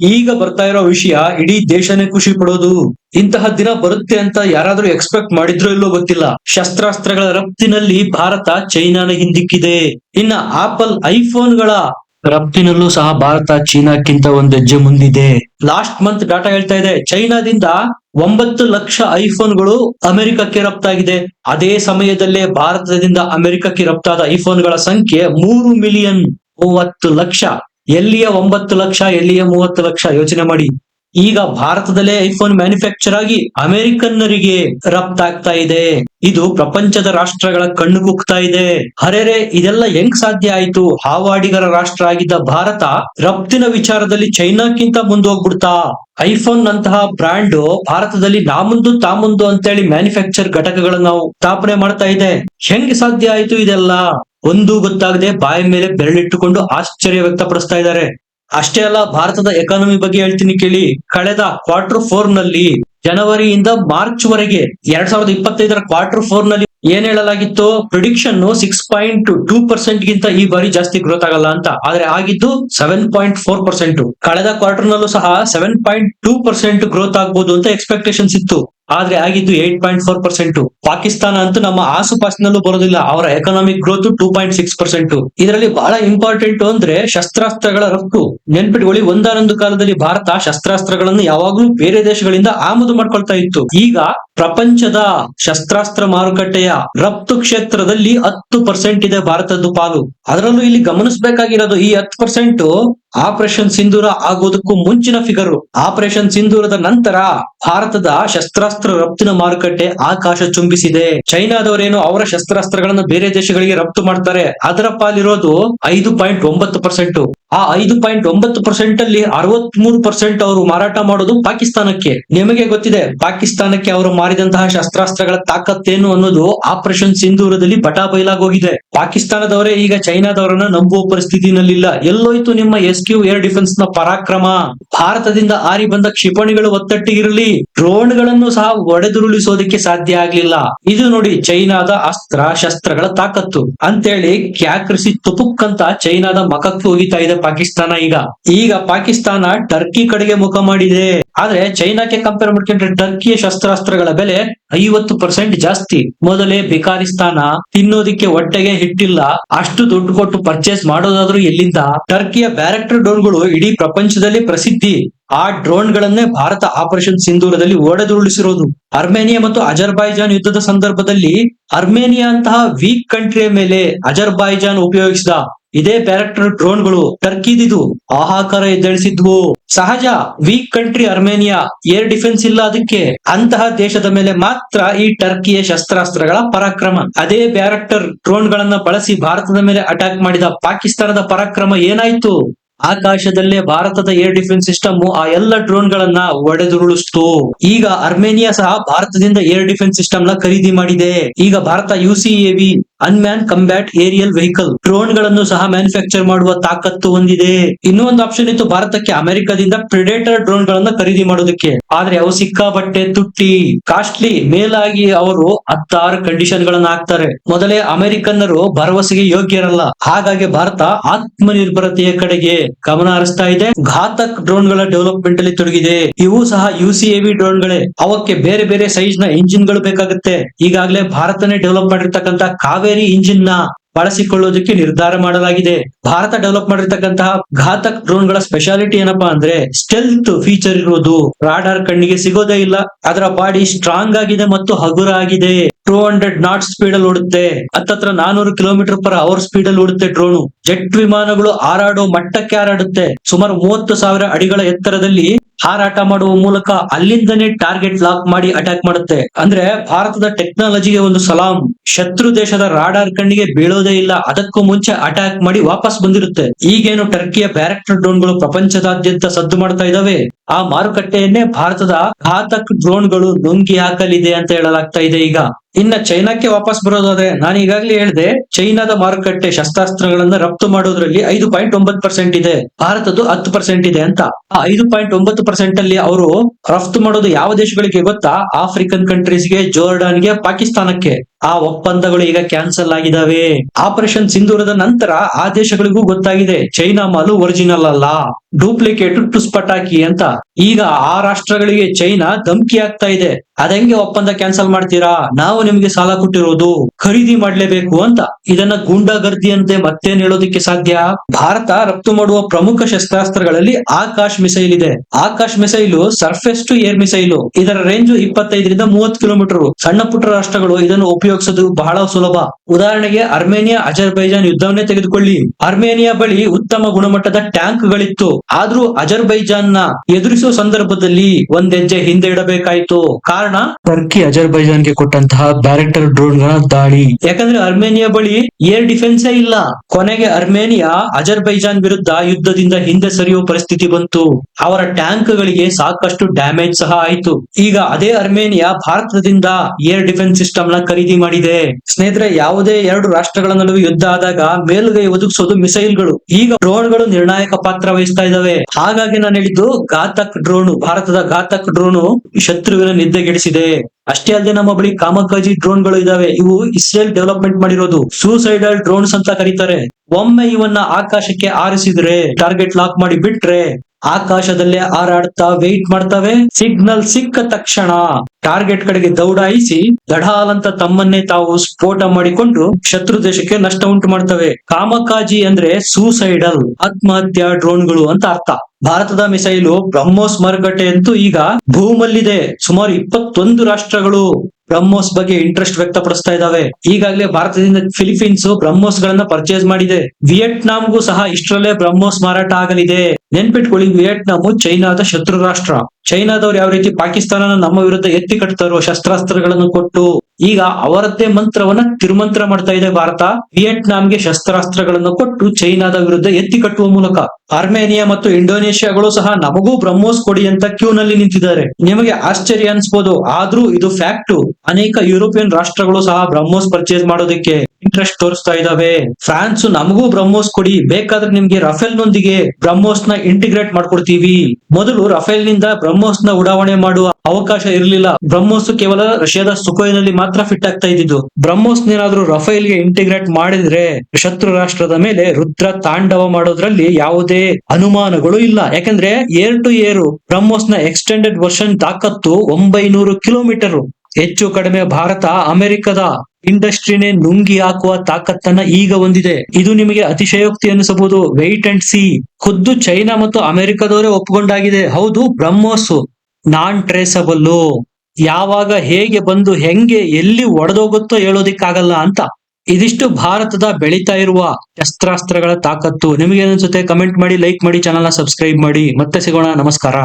ಈಗ ಬರ್ತಾ ಇರೋ ವಿಷಯ ಇಡೀ ದೇಶನೇ ಖುಷಿ ಪಡೋದು. ಇಂತಹ ದಿನ ಬರುತ್ತೆ ಅಂತ ಯಾರಾದ್ರೂ ಎಕ್ಸ್ಪೆಕ್ಟ್ ಮಾಡಿದ್ರೋ ಇಲ್ಲೋ ಗೊತ್ತಿಲ್ಲ. ಶಸ್ತ್ರಾಸ್ತ್ರಗಳ ರಫ್ತಿನಲ್ಲಿ ಭಾರತ ಚೈನಾನ ಹಿಂದಿಕ್ಕಿದೆ. ಇನ್ನ ಆಪಲ್ ಐಫೋನ್ಗಳ ರಫ್ತಿನಲ್ಲೂ ಸಹ ಭಾರತ ಚೀನಾಕ್ಕಿಂತ ಒಂದ್ ಹೆಜ್ಜೆ ಮುಂದಿದೆ. ಲಾಸ್ಟ್ ಮಂತ್ ಡಾಟಾ ಹೇಳ್ತಾ ಇದೆ, ಚೈನಾದಿಂದ ಒಂಬತ್ತು ಲಕ್ಷ ಐಫೋನ್ಗಳು ಅಮೆರಿಕಕ್ಕೆ ರಫ್ತಾಗಿದೆ. ಅದೇ ಸಮಯದಲ್ಲೇ ಭಾರತದಿಂದ ಅಮೆರಿಕಕ್ಕೆ ರಫ್ತಾದ ಐಫೋನ್ಗಳ ಸಂಖ್ಯೆ ಮೂರು ಮಿಲಿಯನ್ ಮೂವತ್ತು ಲಕ್ಷ. ಎಲ್ಲಿಯ ಒಂಬತ್ತು ಲಕ್ಷ ಎಲ್ಲಿಯ ಮೂವತ್ತು ಲಕ್ಷ ಯೋಚನೆ ಮಾಡಿ. ಈಗ ಭಾರತದಲ್ಲೇ ಐಫೋನ್ ಮ್ಯಾನುಫ್ಯಾಕ್ಚರ್ ಆಗಿ ಅಮೆರಿಕನ್ನರಿಗೆ ರಫ್ತಾಗ್ತಾ ಇದೆ. ಇದು ಪ್ರಪಂಚದ ರಾಷ್ಟ್ರಗಳ ಕಣ್ಣು ಕುಗ್ತಾ ಇದೆ. ಹರೇರೆ ಇದೆಲ್ಲ ಹೆಂಗ್ ಸಾಧ್ಯ ಆಯ್ತು? ಹಾವಾಡಿಗರ ರಾಷ್ಟ್ರ ಆಗಿದ್ದ ಭಾರತ ರಫ್ತಿನ ವಿಚಾರದಲ್ಲಿ ಚೈನಾಕ್ಕಿಂತ ಮುಂದೋಗ್ಬಿಡ್ತಾ. ಐಫೋನ್ ನಂತಹ ಬ್ರಾಂಡ್ ಭಾರತದಲ್ಲಿ ನಾಮುಂದು ತಾಮುಂದು ಅಂತೇಳಿ ಮ್ಯಾನುಫ್ಯಾಕ್ಚರ್ ಘಟಕಗಳನ್ನ ನಾವು ಸ್ಥಾಪನೆ ಮಾಡ್ತಾ ಇದೆ. ಹೆಂಗ್ ಸಾಧ್ಯ ಆಯ್ತು ಇದೆಲ್ಲ? ಒಂದು ಗೊತ್ತಾಗದೆ ಬಾಯಿ ಮೇಲೆ ಬೆರಳಿಟ್ಟುಕೊಂಡು ಆಶ್ಚರ್ಯ ವ್ಯಕ್ತಪಡಿಸ್ತಾ ಇದ್ದಾರೆ. ಅಷ್ಟೇ ಅಲ್ಲ, ಭಾರತದ ಎಕಾನಮಿ ಬಗ್ಗೆ ಹೇಳ್ತೀನಿ ಕೇಳಿ. ಕಳೆದ ಕ್ವಾರ್ಟರ್ ಫೋರ್ನಲ್ಲಿ ಜನವರಿಯಿಂದ ಮಾರ್ಚ್ ವರೆಗೆ ಎರಡ್ ಸಾವಿರದ ಇಪ್ಪತ್ತೈದರ ಕ್ವಾರ್ಟರ್ ಫೋರ್ನಲ್ಲಿ ಏನ್ ಹೇಳಲಾಗಿತ್ತು? Prediction six point two percent ಗಿಂತ ಈ ಬಾರಿ ಜಾಸ್ತಿ ಗ್ರೋತ್ ಆಗಲ್ಲ ಅಂತ. ಆದ್ರೆ ಆಗಿದ್ದು ಸೆವೆನ್ ಪಾಯಿಂಟ್ ಫೋರ್ ಪರ್ಸೆಂಟ್ ಕಳೆದ ಕ್ವಾರ್ಟರ್ ನಲ್ಲೂ ಸಹ seven point two percent growth ಆಗ್ಬಹುದು ಅಂತ ಎಕ್ಸ್ಪೆಕ್ಟೇಷನ್ಸ್ ಇತ್ತು. ಆದ್ರೆ ಆಗಿದ್ದು eight point four percent Pakistan ಅಂತೂ ನಮ್ಮ ಆಸುಪಾಸಿನಲ್ಲೂ ಬರೋದಿಲ್ಲ, ಅವರ economic growth two point six percent ಇದರಲ್ಲಿ ಬಹಳ ಇಂಪಾರ್ಟೆಂಟ್ ಅಂದ್ರೆ ಶಸ್ತ್ರಾಸ್ತ್ರಗಳ ರಫ್ತು. ನೆನ್ಪಿಟ್ಕೊಳ್ಳಿ, ಒಂದಾನೊಂದು ಕಾಲದಲ್ಲಿ ಭಾರತ ಶಸ್ತ್ರಾಸ್ತ್ರಗಳನ್ನು ಯಾವಾಗ್ಲೂ ಬೇರೆ ದೇಶಗಳಿಂದ ಆಮದು ಮಾಡ್ಕೊಳ್ತಾ ಇತ್ತು. ಈಗ ಪ್ರಪಂಚದ ಶಸ್ತ್ರಾಸ್ತ್ರ ಮಾರುಕಟ್ಟೆಯ ರಫ್ತು ಕ್ಷೇತ್ರದಲ್ಲಿ ಹತ್ತು ಪರ್ಸೆಂಟ್ ಇದೆ ಭಾರತದ್ದು ಪಾಲು. ಅದರಲ್ಲೂ ಇಲ್ಲಿ ಗಮನಿಸಬೇಕಾಗಿರೋದು ಈ ಹತ್ತು ಪರ್ಸೆಂಟ್ ಆಪರೇಷನ್ ಸಿಂಧೂರ ಆಗೋದಕ್ಕೂ ಮುಂಚಿನ ಫಿಗರ್ ಆಪರೇಷನ್ ಸಿಂಧೂರದ ನಂತರ ಭಾರತದ ಶಸ್ತ್ರಾಸ್ತ್ರ ರಫ್ತಿನ ಮಾರುಕಟ್ಟೆ ಆಕಾಶ ಚುಂಬಿಸಿದೆ ಚೈನಾದವರೇನು ಅವರ ಶಸ್ತ್ರಾಸ್ತ್ರಗಳನ್ನು ಬೇರೆ ದೇಶಗಳಿಗೆ ರಫ್ತು ಮಾಡ್ತಾರೆ. ಅದರ ಪಾಲಿರೋದು ಐದು ಪಾಯಿಂಟ್ ಒಂಬತ್ತು ಪರ್ಸೆಂಟ್. ಆ ಐದು ಪಾಯಿಂಟ್ ಒಂಬತ್ತು ಪರ್ಸೆಂಟ್ ಅಲ್ಲಿ ಅರವತ್ ಮೂರು ಪರ್ಸೆಂಟ್ ಅವರು ಮಾರಾಟ ಮಾಡೋದು ಪಾಕಿಸ್ತಾನಕ್ಕೆ. ನಿಮಗೆ ಗೊತ್ತಿದೆ, ಪಾಕಿಸ್ತಾನಕ್ಕೆ ಅವರು ಮಾರಿದಂತಹ ಶಸ್ತ್ರಾಸ್ತ್ರಗಳ ತಾಕತ್ತೇನು ಅನ್ನೋದು ಆಪರೇಷನ್ ಸಿಂಧೂರದಲ್ಲಿ ಬಟಾ ಬಯಲಾಗೋಗಿದೆ. ಪಾಕಿಸ್ತಾನದವರೇ ಈಗ ಚೈನಾದವರನ್ನ ನಂಬುವ ಪರಿಸ್ಥಿತಿನಲ್ಲಿಲ್ಲ. ಎಲ್ಲೋಯ್ತು ನಿಮ್ಮ ಎಸ್ ಕ್ಯೂ ಏರ್ ಡಿಫೆನ್ಸ್ನ ಪರಾಕ್ರಮ. ಭಾರತದಿಂದ ಆರಿ ಬಂದ ಕ್ಷಿಪಣಿಗಳು ಒತ್ತಟ್ಟಿಗಿರಲಿ. ಡ್ರೋನ್ಗಳನ್ನು ಸಹ ಒಡೆದುರುಳಿಸೋದಕ್ಕೆ ಸಾಧ್ಯ ಆಗ್ಲಿಲ್ಲ. ಇದು ನೋಡಿ ಚೈನಾದ ಅಸ್ತ್ರ ಶಸ್ತ್ರಗಳ ತಾಕತ್ತು. ಅಂತೇಳಿ ಕ್ಯಾಕ್ರಿಸಿ ತುಪುಕ್ ಅಂತ ಚೈನಾದ ಮಕಕ್ಕೆ ಹೋಗಿತಾ ಇದೆ ಪಾಕಿಸ್ತಾನ ಈಗ. ಈಗ ಪಾಕಿಸ್ತಾನ ಟರ್ಕಿ ಕಡೆಗೆ ಮುಖ ಮಾಡಿದೆ. ಆದ್ರೆ ಚೈನಾಕ್ಕೆ ಕಂಪೇರ್ ಮಾಡ್ಕೊಂಡ್ರೆ ಟರ್ಕಿಯ ಶಸ್ತ್ರಾಸ್ತ್ರಗಳ ಬೆಲೆ ಐವತ್ತು ಪರ್ಸೆಂಟ್ ಜಾಸ್ತಿ. ಮೊದಲೇ ಬಿಕಾರಿಸ್ತಾನ ತಿನ್ನೋದಿಕ್ಕೆ ಹೊಟ್ಟೆಗೆ ಹಿಟ್ಟಿಲ್ಲ. ಅಷ್ಟು ದುಡ್ಡು ಕೊಟ್ಟು ಪರ್ಚೇಸ್ ಮಾಡೋದಾದ್ರೂ ಎಲ್ಲಿಂದ? ಟರ್ಕಿಯ ಬ್ಯಾರೆಕ್ಟರ್ ಡ್ರೋನ್ಗಳು ಇಡೀ ಪ್ರಪಂಚದಲ್ಲಿ ಪ್ರಸಿದ್ಧಿ. ಆ ಡ್ರೋನ್ ಗಳನ್ನೇ ಭಾರತ ಆಪರೇಷನ್ ಸಿಂಧೂರದಲ್ಲಿ ಒಡೆದುರುಳಿಸಿರೋದು ಅರ್ಮೇನಿಯಾ ಮತ್ತು ಅಜರ್ಬೈಜಾನ್ ಯುದ್ಧದ ಸಂದರ್ಭದಲ್ಲಿ ಅರ್ಮೇನಿಯಾ ಅಂತಹ ವೀಕ್ ಕಂಟ್ರಿಯ ಮೇಲೆ ಅಜರ್ಬೈಜಾನ್ ಉಪಯೋಗಿಸಿದ ಇದೇ ಬ್ಯಾರೆಕ್ಟರ್ ಡ್ರೋನ್ಗಳು ಟರ್ಕಿದಿದು ಆಹಾಕಾರ ಎದ್ದೇಳಿಸಿದ್ವು. ಸಹಜ weak country Armenia air defence ಇಲ್ಲ ಅದಕ್ಕೆ. ಅಂತಹ ದೇಶದ ಮೇಲೆ ಮಾತ್ರ ಈ ಟರ್ಕಿಯ ಶಸ್ತ್ರಾಸ್ತ್ರಗಳ ಪರಾಕ್ರಮ. ಅದೇ ಬ್ಯಾರೆಕ್ಟರ್ ಡ್ರೋನ್ ಗಳನ್ನ ಬಳಸಿ ಭಾರತದ ಮೇಲೆ ಅಟ್ಯಾಕ್ ಮಾಡಿದ ಪಾಕಿಸ್ತಾನದ ಪರಾಕ್ರಮ ಏನಾಯ್ತು? ಆಕಾಶದಲ್ಲೇ ಭಾರತದ ಏರ್ ಡಿಫೆನ್ಸ್ ಸಿಸ್ಟಮ್ ಆ ಎಲ್ಲ ಡ್ರೋನ್ ಗಳನ್ನ ಒಡೆದುರುಳಿಸ್ತು. ಈಗ ಅರ್ಮೇನಿಯಾ ಸಹ ಭಾರತದಿಂದ ಏರ್ ಡಿಫೆನ್ಸ್ ಸಿಸ್ಟಮ್ನ ಖರೀದಿ ಮಾಡಿದೆ. ಈಗ Bharat UCAV unmanned combat aerial vehicle ಡ್ರೋನ್ಗಳನ್ನು ಸಹ ಮ್ಯಾನುಫ್ಯಾಕ್ಚರ್ ಮಾಡುವ ತಾಕತ್ತು ಹೊಂದಿದೆ. ಇನ್ನೂ ಒಂದು ಆಪ್ಷನ್ ಇತ್ತು ಭಾರತಕ್ಕೆ, ಅಮೆರಿಕದಿಂದ ಪ್ರಿಡೇಟರ್ ಡ್ರೋನ್ ಗಳನ್ನ ಖರೀದಿ ಮಾಡೋದಕ್ಕೆ. ಆದ್ರೆ ಅವು ಸಿಕ್ಕಾಪಟ್ಟೆ ತುಟ್ಟಿ. ಕಾಸ್ಟ್ಲಿ ಮೇಲಾಗಿ ಅವರು ಹತ್ತಾರು ಕಂಡೀಷನ್ ಗಳನ್ನ ಹಾಕ್ತಾರೆ. ಮೊದಲೇ ಅಮೆರಿಕನ್ನರು ಭರವಸೆಗೆ ಯೋಗ್ಯರಲ್ಲ. ಹಾಗಾಗಿ ಭಾರತ ಆತ್ಮನಿರ್ಭರತೆಯ ಕಡೆಗೆ ಗಮನ ಹರಿಸ್ತಾ ಇದೆ. ಘಾತಕ್ ಡ್ರೋನ್ಗಳ ಡೆವಲಪ್ಮೆಂಟ್ ಅಲ್ಲಿ ತೊಡಗಿದೆ. ಇವು ಸಹ ಯುಸಿಎವಿ ಡ್ರೋನ್ ಗಳೇ ಅವಕ್ಕೆ ಬೇರೆ ಬೇರೆ ಸೈಜ್ನ ಇಂಜಿನ್ಗಳು ಬೇಕಾಗುತ್ತೆ. ಈಗಾಗಲೇ ಭಾರತನೇ ಡೆವಲಪ್ ಮಾಡಿರ್ತಕ್ಕಂತ ಕಾವೇರಿ ಇಂಜಿನ್ನ ಬಳಸಿಕೊಳ್ಳೋದಕ್ಕೆ ನಿರ್ಧಾರ ಮಾಡಲಾಗಿದೆ. ಭಾರತ ಡೆವಲಪ್ ಮಾಡಿರ್ತಕ್ಕಂತಹ ಘಾತಕ್ ಡ್ರೋನ್ಗಳ ಸ್ಪೆಷಾಲಿಟಿ ಏನಪ್ಪಾ ಅಂದ್ರೆ ಸ್ಟೆಲ್ತ್ ಫೀಚರ್ ಇರೋದು. ರಾಡಾರ್ ಕಣ್ಣಿಗೆ ಸಿಗೋದೇ ಇಲ್ಲ. ಅದರ ಬಾಡಿ ಸ್ಟ್ರಾಂಗ್ ಆಗಿದೆ ಮತ್ತು ಹಗುರ ಆಗಿದೆ ಟೂ ಹಂಡ್ರೆಡ್ ನಾಟ್ ಸ್ಪೀಡ್ ಅಲ್ಲಿ ಓಡುತ್ತೆ. ಹತ್ತತ್ರ ನಾನೂರು ಕಿಲೋಮೀಟರ್ ಪರ್ ಅವರ್ ಸ್ಪೀಡ್ ಅಲ್ಲಿ ಓಡುತ್ತೆ ಡ್ರೋನು. ಜೆಟ್ ವಿಮಾನಗಳು ಹಾರಾಡೋ ಮಟ್ಟಕ್ಕೆ ಹಾರಾಡುತ್ತೆ. ಸುಮಾರು ಮೂವತ್ತು ಸಾವಿರ ಅಡಿಗಳ ಎತ್ತರದಲ್ಲಿ ಹಾರಾಟ ಮಾಡುವ ಮೂಲಕ ಅಲ್ಲಿಂದನೇ ಟಾರ್ಗೆಟ್ ಲಾಕ್ ಮಾಡಿ ಅಟ್ಯಾಕ್ ಮಾಡುತ್ತೆ. ಅಂದ್ರೆ ಭಾರತದ ಟೆಕ್ನಾಲಜಿಗೆ ಒಂದು ಸಲಾಂ. ಶತ್ರು ದೇಶದ ರಾಡಾರ್ ಕಣ್ಣಿಗೆ ಬೀಳೋದೇ ಇಲ್ಲ. ಅದಕ್ಕೂ ಮುಂಚೆ ಅಟ್ಯಾಕ್ ಮಾಡಿ ವಾಪಸ್ ಬಂದಿರುತ್ತೆ. ಈಗೇನು ಟರ್ಕಿಯ ಬ್ಯಾರೆಕ್ಟರ್ ಡ್ರೋನ್ಗಳು ಪ್ರಪಂಚದಾದ್ಯಂತ ಸದ್ದು ಮಾಡ್ತಾ ಇದಾವೆ? ಆ ಮಾರುಕಟ್ಟೆಯನ್ನೇ ಭಾರತದ ಘಾತಕ್ ಡ್ರೋನ್ಗಳು ನುಂಗಿ ಹಾಕಲಿದೆ ಅಂತ ಹೇಳಲಾಗ್ತಾ ಇದೆ ಈಗ. ಇನ್ನ ಚೈನಾಕ್ಕೆ ವಾಪಸ್ ಬರೋದಾದ್ರೆ ನಾನು ಈಗಾಗಲೇ ಹೇಳಿದೆ, ಚೈನಾದ ಮಾರುಕಟ್ಟೆ ಶಸ್ತ್ರಾಸ್ತ್ರಗಳನ್ನ ರಫ್ತು ಮಾಡೋದ್ರಲ್ಲಿ ಐದು ಪಾಯಿಂಟ್ ಪರ್ಸೆಂಟ್ ಇದೆ, ಭಾರತದ್ದು ಹತ್ತು ಪರ್ಸೆಂಟ್ ಇದೆ ಅಂತ. ಆ ಐದು ಪಾಯಿಂಟ್ ಒಂಬತ್ತು ಪರ್ಸೆಂಟ್ ಅಲ್ಲಿ ಅವರು ರಫ್ತು ಮಾಡೋದು ಯಾವ ದೇಶಗಳಿಗೆ ಗೊತ್ತಾ? ಆಫ್ರಿಕನ್ ಕಂಟ್ರೀಸ್ಗೆ ಜೋರ್ಡಾನ್ಗೆ, ಪಾಕಿಸ್ತಾನಕ್ಕೆ. ಆ ಒಪ್ಪಂದಗಳು ಈಗ ಕ್ಯಾನ್ಸಲ್ ಆಗಿದಾವೆ ಆಪರೇಷನ್ ಸಿಂಧೂರದ ನಂತರ ಆ ದೇಶಗಳಿಗೂ ಗೊತ್ತಾಗಿದೆ. ಚೈನಾ ಮಾಲು ಒರಿಜಿನಲ್ ಅಲ್ಲ. ಡೂಪ್ಲಿಕೇಟ್ ಟುಸ್ ಪಟಾಕಿ ಅಂತ. ಈಗ ಆ ರಾಷ್ಟ್ರಗಳಿಗೆ ಚೈನಾ ಧಮ್ಕಿ ಆಗ್ತಾ ಇದೆ. ಅದೆಂಗೆ ಒಪ್ಪಂದ ಕ್ಯಾನ್ಸಲ್ ಮಾಡ್ತೀರಾ? ನಾವು ನಿಮ್ಗೆ ಸಾಲ ಕೊಟ್ಟಿರೋದು. ಖರೀದಿ ಮಾಡ್ಲೇಬೇಕು ಅಂತ. ಇದನ್ನ ಗೂಂಡಾಗರ್ದಿ ಅಂತೆ ಮತ್ತೇನ್ ಹೇಳೋದಿಕ್ಕೆ ಸಾಧ್ಯ? ಭಾರತ ರಫ್ತು ಮಾಡುವ ಪ್ರಮುಖ ಶಸ್ತ್ರಾಸ್ತ್ರಗಳಲ್ಲಿ ಆಕಾಶ್ ಮಿಸೈಲ್ ಇದೆ. Akash missile surface to air missile. ಇದರ ರೇಂಜ್ ಇಪ್ಪತ್ತೈದರಿಂದ ಮೂವತ್ತು ಕಿಲೋಮೀಟರ್. ಸಣ್ಣ ಪುಟ್ಟ ರಾಷ್ಟ್ರಗಳು ಇದನ್ನು ಉಪಯೋಗಿಸೋದು ಬಹಳ ಸುಲಭ. ಉದಾಹರಣೆಗೆ ಅರ್ಮೇನಿಯಾ ಅಜರ್ಬೈಜಾನ್ ಯುದ್ಧವನ್ನೇ ತೆಗೆದುಕೊಳ್ಳಿ. ಅರ್ಮೇನಿಯಾ ಬಳಿ ಉತ್ತಮ ಗುಣಮಟ್ಟದ ಟ್ಯಾಂಕ್ ಗಳಿತ್ತು ಆದ್ರೂ ಅಜರ್ಬೈಜಾನ್ನ ಎದುರಿಸುವ ಸಂದರ್ಭದಲ್ಲಿ ಒಂದ್ ಹೆಜ್ಜೆ ಹಿಂದೆ ಇಡಬೇಕಾಯಿತು. ಕಾರಣ? ಟರ್ಕಿ ಅಜರ್ಬೈಜಾನ್ಗೆ ಕೊಟ್ಟಂತಹ ಬ್ಯಾರೆಕ್ಟರ್ ಡ್ರೋನ್ಗಳ ದಾಳಿ. ಯಾಕಂದ್ರೆ ಅರ್ಮೇನಿಯಾ ಬಳಿ ಏರ್ ಡಿಫೆನ್ಸೇ ಇಲ್ಲ. ಕೊನೆಗೆ ಅರ್ಮೇನಿಯಾ ಅಜರ್ಬೈಜಾನ್ ವಿರುದ್ಧ ಯುದ್ಧದಿಂದ ಹಿಂದೆ ಸರಿಯುವ ಪರಿಸ್ಥಿತಿ ಬಂತು. ಅವರ ಟ್ಯಾಂಕ್ ಗಳಿಗೆ ಸಾಕಷ್ಟು ಡ್ಯಾಮೇಜ್ ಸಹ ಆಯ್ತು. ಈಗ ಅದೇ ಅರ್ಮೇನಿಯಾ ಭಾರತದಿಂದ ಏರ್ ಡಿಫೆನ್ಸ್ ಸಿಸ್ಟಮ್ನ ಖರೀದಿ ಮಾಡಿದೆ. ಸ್ನೇಹಿತರೆ, ಯಾವುದೇ ಎರಡು ರಾಷ್ಟ್ರಗಳ ನಡುವೆ ಯುದ್ಧ ಆದಾಗ ಮೇಲುಗೈ ಒದಗಿಸೋದು ಮಿಸೈಲ್ಗಳು. ಈಗ ಡ್ರೋನ್ಗಳು ನಿರ್ಣಾಯಕ ಪಾತ್ರ ವಹಿಸ್ತಾ ಇದಾವೆ. ಹಾಗಾಗಿ ನಾನು ಹೇಳಿದ್ದು ಘಾತಕ್ ಡ್ರೋನ್, ಭಾರತದ ಘಾತಕ್ ಡ್ರೋನ್ ಶತ್ರುವಿನ ನಿದ್ದೆಗೆಡಿಸಿದೆ. ಅಷ್ಟೇ ಅಲ್ಲದೆ ನಮ್ಮ ಬಳಿ ಕಾಮಕಾಜಿ ಡ್ರೋನ್ಗಳು ಇದಾವೆ. ಇವು ಇಸ್ರೇಲ್ ಡೆವಲಪ್ಮೆಂಟ್ ಮಾಡಿರೋದು. ಸೂಸೈಡಲ್ ಡ್ರೋನ್ಸ್ ಅಂತ ಕರೀತಾರೆ. ಒಮ್ಮೆ ಇವನ್ನ ಆಕಾಶಕ್ಕೆ ಆರಿಸಿದ್ರೆ, ಟಾರ್ಗೆಟ್ ಲಾಕ್ ಮಾಡಿ ಬಿಟ್ರೆ ಆಕಾಶದಲ್ಲೇ ಹಾರಾಡ್ತಾ ವೆಯ್ಟ್ ಮಾಡ್ತವೆ. ಸಿಗ್ನಲ್ ಸಿಕ್ಕ ತಕ್ಷಣ ಟಾರ್ಗೆಟ್ ಕಡೆಗೆ ದೌಡಾಯಿಸಿ ದಢಾಲಂತ ತಮ್ಮನ್ನೇ ತಾವು ಸ್ಫೋಟ ಮಾಡಿಕೊಂಡು ಶತ್ರು ದೇಶಕ್ಕೆ ನಷ್ಟ ಉಂಟು ಮಾಡ್ತವೆ. ಕಾಮಕಾಜಿ ಅಂದ್ರೆ ಸೂಸೈಡಲ್ ಆತ್ಮಹತ್ಯಾ ಡ್ರೋನ್ಗಳು ಅಂತ ಅರ್ಥ. ಭಾರತದ ಮಿಸೈಲು ಬ್ರಹ್ಮೋಸ್ ಮಾರುಕಟ್ಟೆ ಅಂತೂ ಈಗ ಭೂಮಲ್ಲಿದೆ. ಸುಮಾರು ಇಪ್ಪತ್ತೊಂದು ರಾಷ್ಟ್ರಗಳು ಬ್ರಹ್ಮೋಸ್ ಬಗ್ಗೆ ಇಂಟ್ರೆಸ್ಟ್ ವ್ಯಕ್ತಪಡಿಸ್ತಾ ಇದಾವೆ ಈಗಾಗಲೇ ಭಾರತದಿಂದ ಫಿಲಿಪೀನ್ಸ್ ಬ್ರಹ್ಮೋಸ್ ಗಳನ್ನ ಪರ್ಚೇಸ್ ಮಾಡಿದೆ. ವಿಯೆಟ್ನಾಂಗೂ ಸಹ ಇಷ್ಟರಲ್ಲೇ ಬ್ರಹ್ಮೋಸ್ ಮಾರಾಟ ಆಗಲಿದೆ. ನೆನ್ಪಿಟ್ಕೊಳ್ಳಿ ವಿಯೆಟ್ನಾಂ ಚೈನಾದ ಶತ್ರು ರಾಷ್ಟ್ರ. ಚೈನಾದವ್ರು ಯಾವ ರೀತಿ ಪಾಕಿಸ್ತಾನ ನಮ್ಮ ವಿರುದ್ಧ ಎತ್ತಿ ಕಟ್ತಾರೋ ಶಸ್ತ್ರಾಸ್ತ್ರಗಳನ್ನು ಕೊಟ್ಟು ಈಗ ಅವರದ್ದೇ ಮಂತ್ರವನ್ನ ತಿರುಮಂತ್ರ ಮಾಡ್ತಾ ಇದೆ ಭಾರತ ವಿಯೆಟ್ನಾಂಗೆ ಶಸ್ತ್ರಾಸ್ತ್ರಗಳನ್ನು ಕೊಟ್ಟು ಚೈನಾದ ವಿರುದ್ಧ ಎತ್ತಿ ಕಟ್ಟುವ ಮೂಲಕ. ಅರ್ಮೇನಿಯಾ ಮತ್ತು ಇಂಡೋನೇಷ್ಯಾಗಳು ಸಹ ನಮಗೂ ಬ್ರಹ್ಮೋಸ್ ಕೊಡಿ ಅಂತ ಕ್ಯೂ ನಲ್ಲಿ ನಿಂತಿದ್ದಾರೆ. ನಿಮಗೆ ಆಶ್ಚರ್ಯ ಅನ್ಸ್ಬೋದು, ಆದ್ರೂ ಇದು ಫ್ಯಾಕ್ಟ್. ಅನೇಕ ಯುರೋಪಿಯನ್ ರಾಷ್ಟ್ರಗಳು ಸಹ ಬ್ರಹ್ಮೋಸ್ ಪರ್ಚೇಸ್ ಮಾಡೋದಕ್ಕೆ. ಇಂಟ್ರೆಸ್ಟ್ ತೋರಿಸ್ತಾ ಇದಾವೆ ಫ್ರಾನ್ಸ್ ನಮಗೂ ಬ್ರಹ್ಮೋಸ್ ಕೊಡಿ. ಬೇಕಾದ್ರೆ ನಿಮ್ಗೆ ರಫೇಲ್ ನೊಂದಿಗೆ ಬ್ರಹ್ಮೋಸ್ನ ಇಂಟಿಗ್ರೇಟ್ ಮಾಡ್ಕೊಡ್ತೀವಿ. ಮೊದಲು ರಫೇಲ್ನಿಂದ ಬ್ರಹ್ಮೋಸ್ನ ಉಡಾವಣೆ ಮಾಡುವ ಅವಕಾಶ ಇರಲಿಲ್ಲ. ಬ್ರಹ್ಮೋಸ್ ಕೇವಲ ರಷ್ಯಾದ ಸುಖೋಯ್ನಲ್ಲಿ ಮಾತ್ರ ಫಿಟ್ ಆಗ್ತಾ ಇದ್ದಿದ್ದು. ಬ್ರಹ್ಮೋಸ್ ಏನಾದ್ರೂ ರಫೇಲ್ಗೆ ಇಂಟಿಗ್ರೇಟ್ ಮಾಡಿದ್ರೆ ಶತ್ರು ರಾಷ್ಟ್ರದ ಮೇಲೆ ರುದ್ರ ತಾಂಡವ ಮಾಡೋದ್ರಲ್ಲಿ ಯಾವುದೇ ಅನುಮಾನಗಳು ಇಲ್ಲ. ಯಾಕಂದ್ರೆ ಏರ್ ಟು ಏರ್ ಬ್ರಹ್ಮೋಸ್ನ ಎಕ್ಸ್ಟೆಂಡೆಡ್ ವರ್ಷನ್ ತಾಕತ್ತು ಒಂಬೈನೂರು ಕಿಲೋಮೀಟರ್. ಹೆಚ್ಚು ಕಡಿಮೆ ಭಾರತ ಅಮೆರಿಕದ ಇಂಡಸ್ಟ್ರಿನೇ ನುಂಗಿ ಹಾಕುವ ತಾಕತ್ತನ್ನ ಈಗ ಹೊಂದಿದೆ. ಇದು ನಿಮಗೆ ಅತಿಶಯೋಕ್ತಿ ಅನ್ನಿಸಬಹುದು ವೆಯ್ಟ್ ಅಂಡ್ ಸಿ ಖುದ್ದು ಚೈನಾ ಮತ್ತು ಅಮೆರಿಕದವರೇ ಒಪ್ಪಿಕೊಂಡಾಗಿದೆ. ಹೌದು, ಬ್ರಹ್ಮೋಸ್. ನಾನ್ ಟ್ರೇಸಬಲ್ ಯಾವಾಗ ಹೇಗೆ ಬಂದು ಹೆಂಗೆ ಎಲ್ಲಿ ಒಡೆದೋಗುತ್ತೋ ಹೇಳೋದಿಕ್ಕಾಗಲ್ಲ ಅಂತ. ಇದಿಷ್ಟು ಭಾರತದ ಬೆಳೀತಾ ಇರುವ ಶಸ್ತ್ರಾಸ್ತ್ರಗಳ ತಾಕತ್ತು. ನಿಮಗೆ ಅನ್ಸುತ್ತೆ ಕಮೆಂಟ್ ಮಾಡಿ ಲೈಕ್ ಮಾಡಿ ಚಾನಲ್ನ ಸಬ್ಸ್ಕ್ರೈಬ್ ಮಾಡಿ. ಮತ್ತೆ ಸಿಗೋಣ. ನಮಸ್ಕಾರ.